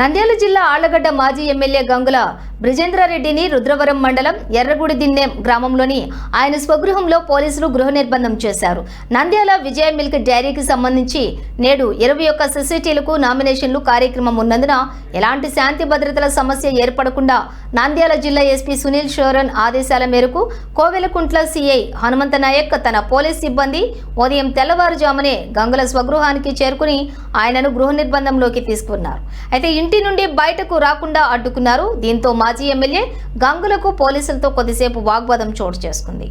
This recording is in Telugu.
నంద్యాల జిల్లా ఆళ్ళగడ్డ మాజీ ఎమ్మెల్యే గంగుల బ్రిజేంద్రారెడ్డిని రుద్రవరం మండలం ఎర్రగుడి దిన్నెం గ్రామంలోని ఆయన స్వగృహంలో పోలీసులు గృహ నిర్బంధం చేశారు. నంద్యాల విజయ మిల్క్ డైరీకి సంబంధించి నేడు ఇరవై ఒక్క సొసైటీలకు నామినేషన్లు కార్యక్రమం ఉన్నందున ఎలాంటి శాంతి భద్రతల సమస్య ఏర్పడకుండా నంద్యాల జిల్లా ఎస్పీ సునీల్ షోరన్ ఆదేశాల మేరకు కోవెలకుంట్ల సిఐ హనుమంత నాయక్ తన పోలీస్ సిబ్బంది ఉదయం తెల్లవారుజామునే గంగుల స్వగృహానికి చేరుకుని ఆయనను గృహ నిర్బంధంలోకి తీసుకున్నారు. అయితే ఇంటి నుండి బయటకు రాకుండా అడ్డుకున్నారు. దీంతో మాజీ ఎమ్మెల్యే గంగులకు పోలీసులతో కొద్దిసేపు వాగ్వాదం చోటు చేసుకుంది.